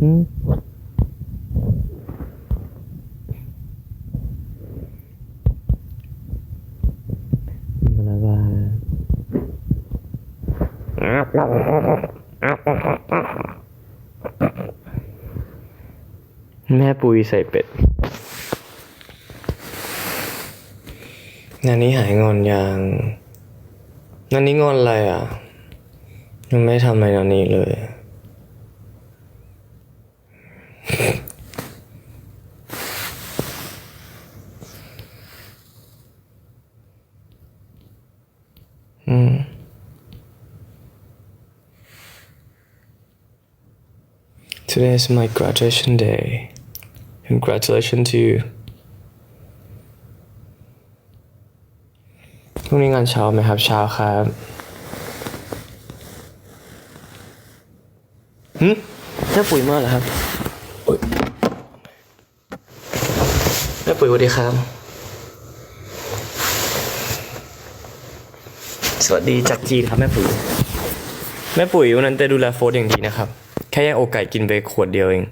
อะไรบ้างแม่ปุยใส่เป็ดนันนี้หายงอนยังนันนี้งอนอะไรอะ ยังไม่ทำอะไรนันนี้เลย อืม Today is my graduation day. Congratulations to you. พรุ่งนี้งานเช้าไหมครับ เช้าครับหืมแม่ปุ๋ยมาเหรอครับ โอ๊ยแม่ปุ๋ยสวัสดีครับ สวัสดีจากจีนครับแม่ปุ๋ย แม่ปุ๋ยวันนั้นจะดูแลโฟร์อย่างดีนะครับ แค่แย่งอกไก่กินไปขวดเดียวเอง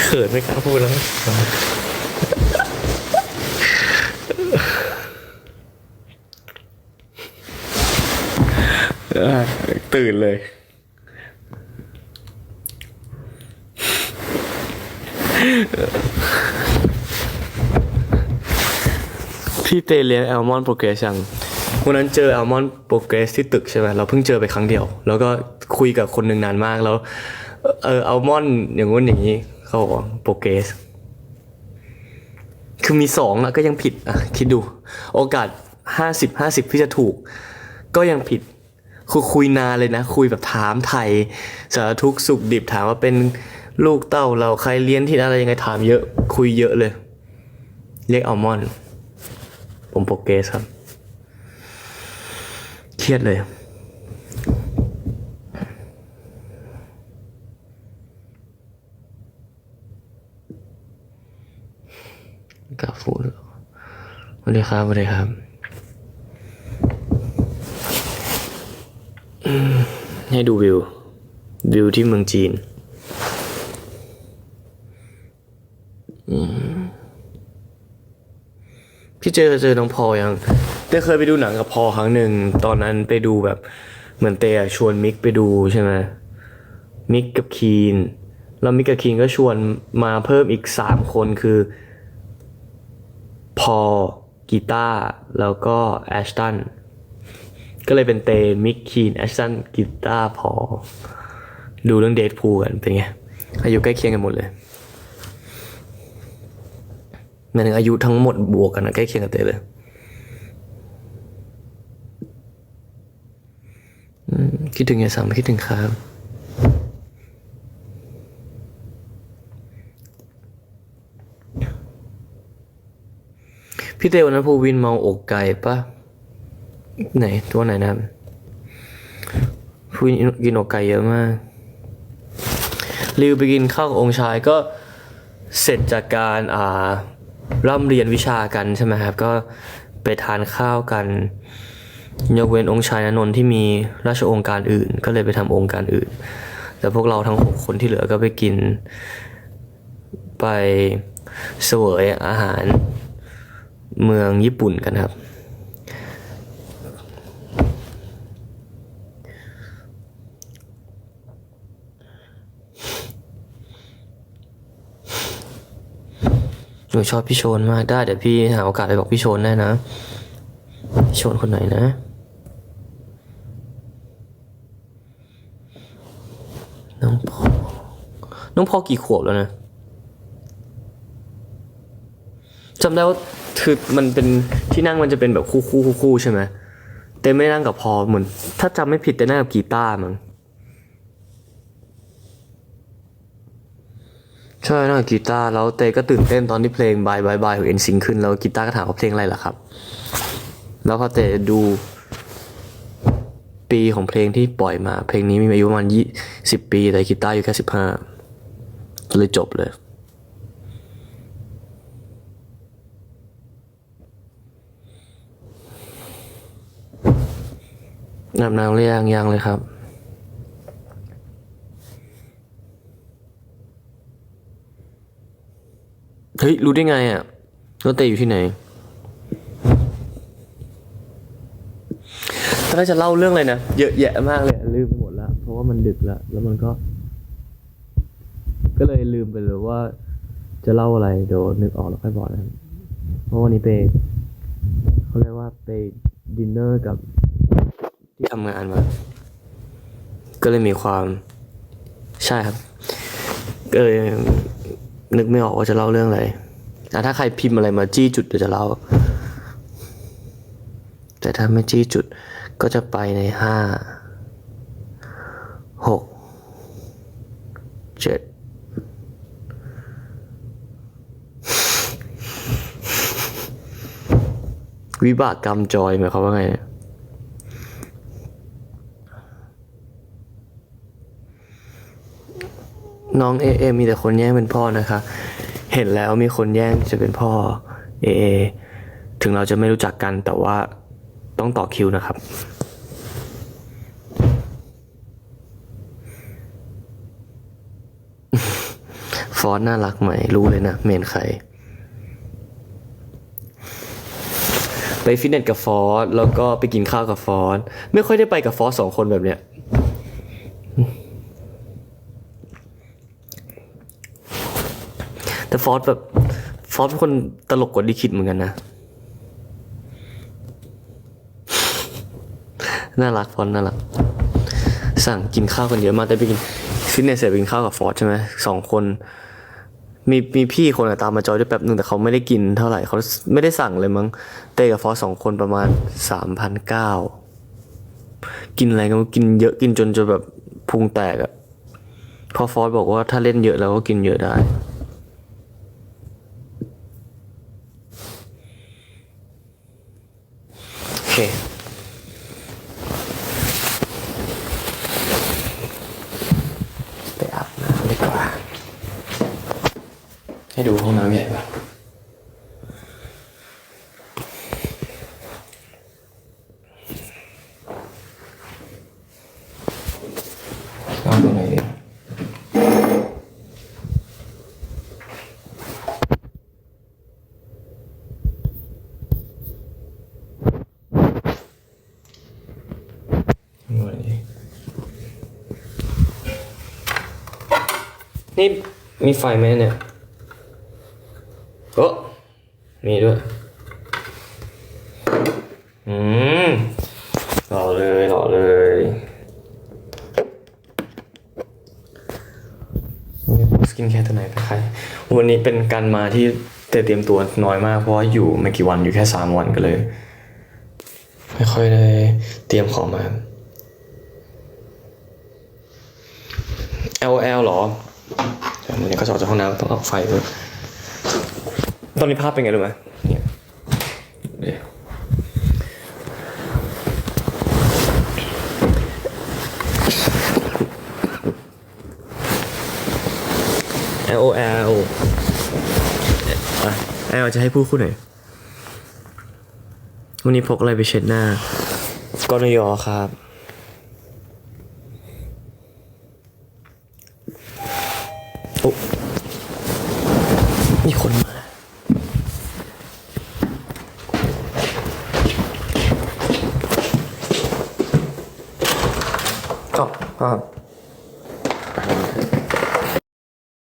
เขินไม่กล้าพูดแล้วเออตื่นเลย พี่เตเลี้ยงแอลมอนโปรเกรสยังวันนั้นเจอแอลมอนโปรเกรสที่ตึกใช่ไหมเราเพิ่งเจอไปครั้งเดียว แล้วก็คุยกับคนหนึ่งนานมากแล้ว เออแอลมอนอย่างงู้นอย่างนี้เขาบอกว่าโปรเกรสคือมีสองอะก็ยังผิดอะคิดดู โอกาสห้าสิบห้าสิบที่จะถูก ก็ยังผิดคือคุยนานเลยนะ คุยแบบถามไทยสารทุกข์สุขดิบถามว่าเป็น ลูกเต้าเราใครเลี้ยนที่อะไรยังไงถามเยอะ คุยเยอะเลย เรียกอัลมอนด์ผมโปรเกรสครับ เครียดเลย กาฟูสวัสดีครับสวัสดีครับให้ดูวิว วิวที่เมืองจีนอืม พี่เจอเจอน้องพอยังเต้เคยไปดูหนังกับพอครั้งหนึ่งตอนนั้นไปดูแบบเหมือนเตะชวนมิกไปดูใช่ไหมมิกกับคีนแล้วมิกกับคีนก็ชวนมาเพิ่มอีกสามคนคือ พอกีตาร์แล้วก็แอชตันก็เลยเป็นเตมิกคีนแอชตันกีตาร์พอ ดูเรื่องเดทพูกันเป็นไงอายุใกล้เคียงกันหมดเลย หมายถึงอายุทั้งหมดบวกกันนะใกล้เคียงกันเตเลยคิดถึงยายสามคิดถึงครับพี่เตวันนั้นภูวินเมาอกไก่ปะไหนตัวไหนนะครับภูวินกินอกไก่เยอะมากริวไปกินข้าวกับองค์ชายก็เสร็จจากการอ่า ร่ำเรียนวิชากันใช่ไหมครับ ก็ไปทานข้าวกัน ยกเว้นองค์ชายนนท์ที่มีราชองค์การอื่น ก็เลยไปทำองค์การอื่น แต่พวกเราทั้งหกคนที่เหลือก็ไปกิน ไปเสวยอาหารเมืองญี่ปุ่นกันครับ หนูชอบพี่โชนมากได้เดี๋ยวพี่หาโอกาสไปบอกพี่โชนได้นะพี่โชนคนไหนนะน้องพอน้องพอกี่ขวบแล้วนะจำได้ว่าคือมันเป็นที่นั่งมันจะเป็นแบบคู่คู่คู่คู่ใช่ไหมเต้ไม่นั่งกับพอเหมือนถ้าจำไม่ผิดเต้นั่งกับกีตาร์มั้ง ใช่นั่งกับกีตาร์แล้วเตก็ตื่นเต้นตอนที่เพลงบายบายบายของเอ็นซิงขึ้นแล้วกีตาร์ก็ถามว่าเพลงอะไรล่ะครับ แล้วพอเตดูปีของเพลงที่ปล่อยมา เพลงนี้มีอายุประมาณยี่สิบปี แต่กีตาร์อยู่แค่สิบห้าเลยจบเลยอาบน้ำหรือยังยังเลยครับ เฮ้ย รู้ได้ไงอะรถเตอยู่ที่ไหนตอนแรกจะเล่าเรื่องอะไรนะ เยอะแยะมากเลยลืมไปหมดแล้ว เพราะว่ามันดึกแล้ว แล้วมันก็ ก็เลยลืมไปเลยว่า จะเล่าอะไรเดี๋ยวนึกออกแล้วค่อยบอกนะครับเพราะวันนี้ไปเขาเรียกว่าไปดินเนอร์กับที่ทำงานมา ก็เลยมีความใช่ครับก็เลย นึกไม่ออกว่าจะเล่าเรื่องอะไรแต่ถ้าใครพิมพ์อะไรมาจี้จุดเดี๋ยวจะเล่า แต่ถ้าไม่จี้จุดก็จะไปในห้าหกเจ็ดวิบากกรรมจอยหมายความว่าไงน้ น้องเอเอมีแต่คนแย่งเป็นพ่อนะคะ เห็นแล้วมีคนแย่งจะเป็นพ่อเอเอถึงเราจะไม่รู้จักกันแต่ว่าต้องต่อคิวนะครับ ฟอสน่ารักไหมรู้เลยนะ เมนใคร ไปฟิตเนสกับฟอสแล้วก็ไปกินข้าวกับฟอสไม่ค่อยได้ไปกับฟอสสองคนแบบเนี้ย แต่ฟอสแบบฟอสเป็นคนตลกกว่าดิคิดเหมือนกันนะ น่ารักฟอนต์น่ารัก สั่งกินข้าวกันเยอะมากแต่ไปกินฟิตเนสเสร็จไปกินข้าวกับฟอสใช่ไหมสองคน มีมีพี่คนอะตามมาจอยด้วยแป๊บหนึ่งแต่เขาไม่ได้กินเท่าไหร่เขาไม่ได้สั่งเลยมั้งเต้กับฟอสสองคนประมาณสามพันเก้ากินอะไรก็ไม่รู้กินเยอะกินจนจนแบบพุงแตกอะเพอฟอสบอกว่าถ้าเล่นเยอะแล้วก็กินเยอะได้ โอ เค ไปอาบน้ำดีกว่า ให้ดูห้องน้ำใหญ่ป่ะเอาตรงไหนดีเอาไหนดี นี่มีไฟไหมเนี่ยโอ้มีด้วย อืมหล่อเลยหล่อเลยวันนี้สกินแคร์ตัวไหนเป็นใครวันนี้เป็นการมาที่เตรียมตัวน้อยมากเพราะว่าอยู่ไม่กี่วันอยู่แค่สามวันก็เลย ไม่ค่อยได้เตรียมของมา LL หรอ เดี๋ยววันนี้ก็จะออกจากห้องน้ำต้องออกไฟด้วยตอนนี้ภาพเป็นไงรู้ไหมเนี่ยเดี๋ยว L O L อะ L จะให้พูดคู่ไหนอยวันนี้พกอะไรไปเช็ดหน้ากอนยอครับ โอ้มีคนมาก็ก็